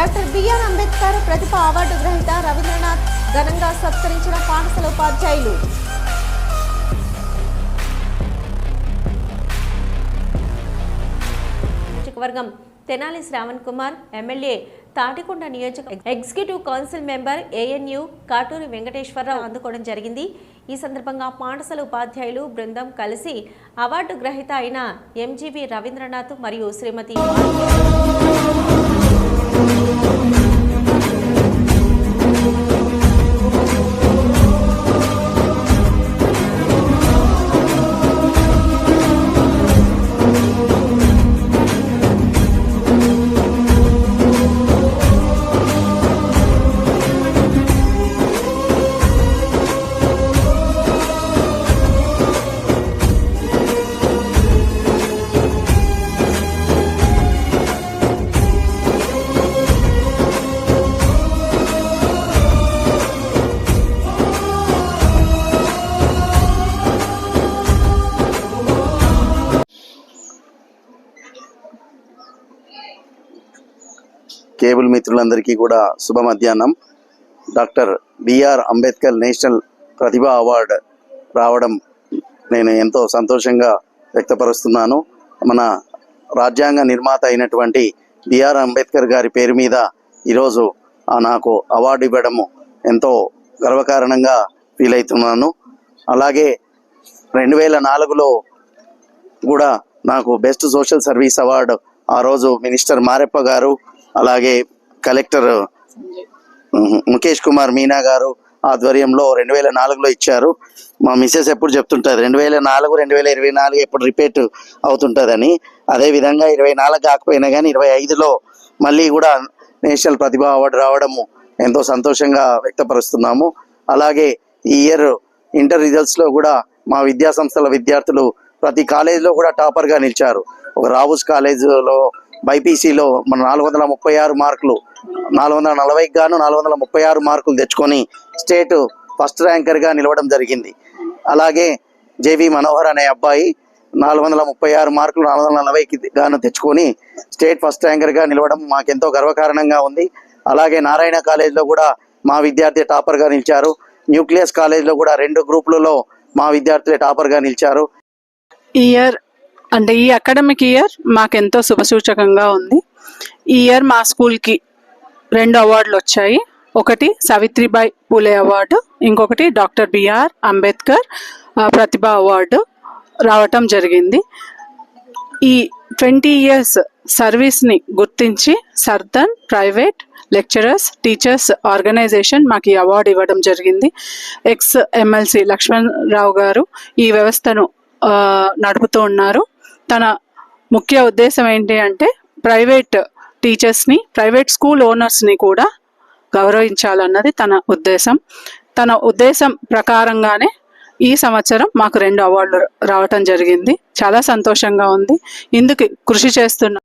Doctor BR Ambedkar ప్రతిభ award గ్రహీత రవీంద్రనాథ్ ఘనంగా సత్కరించిన పాఠశాల ఉపాధ్యాయులు. నియోజకవర్గం తెనాలి శ్రావణ్ కుమార్ ఎమ్మెల్యే తాటికొండ నియోజక executive council member ANU Katuri Venkateswara Rao అందుకోవడం జరిగింది. ఈ సందర్భంగా పాఠశాల ఉపాధ్యాయులు బృందం కలిసి అవార్డు గ్రహీత అయిన ఎంజీవి రవీంద్రనాథ్ మరియు శ్రీమతి amor. కేబుల్ మిత్రులందరికీ కూడా శుభ మధ్యాహ్నం doctor B R Ambedkar national ప్రతిభా అవార్డు రావడం నేను ఎంతో సంతోషంగా వ్యక్తపరుస్తున్నాను. మన రాజ్యాంగ నిర్మాత అయినటువంటి బిఆర్ అంబేద్కర్ గారి పేరు మీద ఈరోజు నాకు అవార్డు ఇవ్వడము ఎంతో గర్వకారణంగా ఫీల్ అవుతున్నాను. అలాగే రెండు వేల నాలుగులో కూడా నాకు బెస్ట్ సోషల్ సర్వీస్ అవార్డు ఆ రోజు మినిస్టర్ మారెప్ప గారు అలాగే కలెక్టర్ ముఖేష్ కుమార్ మీనా గారు ఆధ్వర్యంలో రెండు వేల నాలుగులో ఇచ్చారు. మా మిస్సెస్ ఎప్పుడు చెప్తుంటుంది రెండు వేల నాలుగు రెండు వేల ఇరవై నాలుగు ఎప్పుడు రిపీట్ అవుతుంటుందని. అదేవిధంగా ఇరవై నాలుగు కాకపోయినా కానీ ఇరవై ఐదులో మళ్ళీ కూడా నేషనల్ ప్రతిభ అవార్డు రావడము ఎంతో సంతోషంగా వ్యక్తపరుస్తున్నాము. అలాగే ఈ ఇయర్ ఇంటర్ రిజల్ట్స్లో కూడా మా విద్యా సంస్థల విద్యార్థులు ప్రతి కాలేజీలో కూడా టాపర్గా నిలిచారు. ఒక రావుస్ కాలేజీలో బైపీసీలో మన నాలుగు వందల ముప్పై ఆరు మార్కులు నాలుగు వందల నలభైకి గాను నాలుగు వందల ముప్పై ఆరు మార్కులు తెచ్చుకొని స్టేట్ ఫస్ట్ ర్యాంకర్గా నిలవడం జరిగింది. అలాగే జేవి మనోహర్ అనే అబ్బాయి నాలుగు వందల ముప్పై ఆరు మార్కులు నాలుగు వందల నలభైకి గాను తెచ్చుకొని స్టేట్ ఫస్ట్ ర్యాంకర్గా నిలవడం మాకెంతో గర్వకారణంగా ఉంది. అలాగే నారాయణ కాలేజ్లో కూడా మా విద్యార్థి టాపర్గా నిలిచారు. న్యూక్లియస్ కాలేజ్లో కూడా రెండు గ్రూపులలో మా విద్యార్థులే టాపర్గా నిలిచారు. ఇయర్ అంటే ఈ అకాడమిక్ ఇయర్ మాకెంతో శుభసూచకంగా ఉంది. ఈ ఇయర్ మా స్కూల్కి రెండు అవార్డులు వచ్చాయి. ఒకటి సావిత్రిబాయి పూలే అవార్డు ఇంకొకటి డాక్టర్ బిఆర్ అంబేద్కర్ ప్రతిభ అవార్డు రావటం జరిగింది. ఈ ట్వంటీ ఇయర్స్ సర్వీస్ని గుర్తించి సర్దన్ ప్రైవేట్ లెక్చరర్స్ టీచర్స్ ఆర్గనైజేషన్ మాకు ఈ అవార్డు ఇవ్వడం జరిగింది. ఎక్స్ ఎమ్మెల్సీ లక్ష్మణ్ రావు గారు ఈ వ్యవస్థను నడుపుతూ ఉన్నారు. తన ముఖ్య ఉద్దేశం ఏంటి అంటే ప్రైవేట్ టీచర్స్ని ప్రైవేట్ స్కూల్ ఓనర్స్ని కూడా గౌరవించాలన్నది తన ఉద్దేశం. తన ఉద్దేశం ప్రకారంగానే ఈ సంవత్సరం మాకు రెండు అవార్డులు రావటం జరిగింది. చాలా సంతోషంగా ఉంది. ఇందుకు కృషి చేస్తున్న